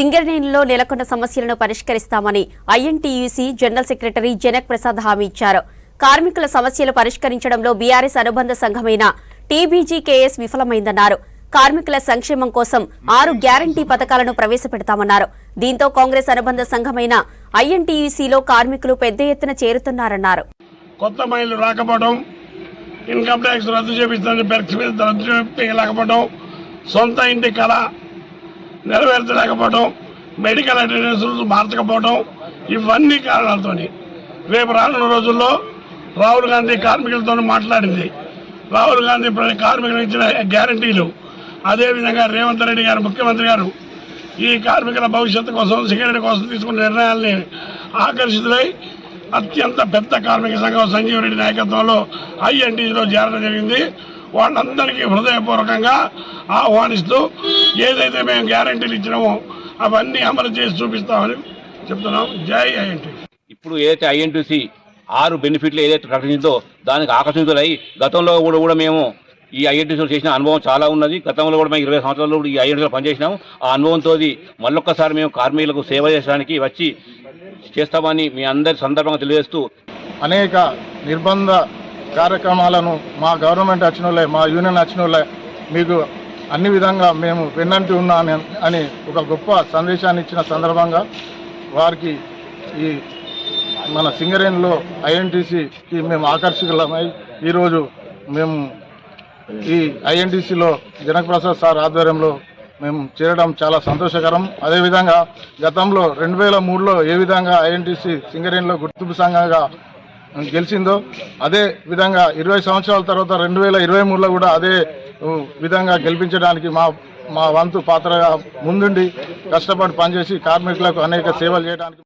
సింగరేణిలో నెలకొన్న సమస్యలను పరిష్కరిస్తామని INTUC general secretary Janak Prasad హామీ ఇచ్చారు. కార్మికుల సమస్యలు పరిష్కరించడంలో బీఆర్ఎస్ అనుబంధ సంఘమైన టీబీజీకేఎస్ విఫలమైందన్నారు. కార్మికుల సంక్షేమం కోసం ఆరు గ్యారంటీ పథకాలను ప్రవేశపెడతామన్నారు. దీంతో కాంగ్రెస్ అనుబంధ సంఘమైన ఐఎన్టీయూసీలో కార్మికులు పెద్ద ఎత్తున చేరుతున్నారన్నారు. కొత్త మైలు రాకపోవడం ఇన్కమ్ ట్యాక్స్ రద్దు చేపిస్తుంది రద్దు చేయలేకపోవడం సొంత ఇంటి కళ నెరవేర్చలేకపోవడం మెడికల్ అటెండెన్స్ మార్చకపోవడం ఇవన్నీ కారణాలతో రేపు రానున్న రోజుల్లో రాహుల్ గాంధీ కార్మికులతో మాట్లాడింది. రాహుల్ గాంధీ కార్మికులకు ఇచ్చిన గ్యారంటీలు. అదేవిధంగా రేవంత్ రెడ్డి గారు ముఖ్యమంత్రి గారు ఈ కార్మికుల భవిష్యత్తు కోసం సెక్యూరిటీ కోసం తీసుకున్న నిర్ణయాల్ని ఆకర్షితులై అత్యంత పెద్ద కార్మిక సంఘం సంజీవ్ రెడ్డి నాయకత్వంలో ఐఎన్టీలో చేరడం జరిగింది. వాళ్ళందరికీ హృదయపూర్వకంగా ఆహ్వానిస్తూ ఏదైతే మేము గ్యారంటీలు ఇచ్చినామో అవన్నీ అమలు చేసి చూపిస్తామని చెప్తున్నాం. జై ఐఎన్టీ. ఇప్పుడు ఏదైతే ఐఎన్టీసీ ఆరు బెనిఫిట్లు ఏదైతే ప్రకటించిందో దానికి ఆకర్షితులై గతంలో కూడా కూడా మేము ఈ ఐఎన్టీసీలో చేసిన అనుభవం చాలా ఉన్నది. గతంలో కూడా మేము ఇరవై సంవత్సరాలు కూడా ఈ ఐఎన్టీసీలో పనిచేసినాం ఆ అనుభవంతో మళ్ళొక్కసారి మేము కార్మికులకు సేవ చేయడానికి వచ్చి చేస్తామని మీ అందరి సందర్భంగా తెలియజేస్తూ అనేక నిర్బంధ కార్యక్రమాలను మా గవర్నమెంట్ వచ్చిన మా యూనియన్ వచ్చిన మీకు అన్ని విధంగా మేము వెన్నంటి ఉన్నాను అని ఒక గొప్ప సందేశాన్ని ఇచ్చిన సందర్భంగా వారికి ఈ మన సింగరేణిలో ఐఎన్టీసీకి మేము ఆకర్షికులమై ఈరోజు మేము ఈ ఐఎన్టీసీలో జనక్ ప్రసాద్ సార్ ఆధ్వర్యంలో మేము చేరడం చాలా సంతోషకరం. అదేవిధంగా గతంలో రెండు వేల మూడులో ఏ విధంగా ఐఎన్టీసీ సింగరేణిలో గుర్తింపు సంఘంగా గెలిచిందో అదే విధంగా ఇరవై సంవత్సరాల తర్వాత రెండు వేల ఇరవై మూడులో కూడా అదే విధంగా గెలిపించడానికి మా మా వంతు పాత్రగా ముందుండి కష్టపడి పనిచేసి కార్మికులకు అనేక సేవలు చేయడానికి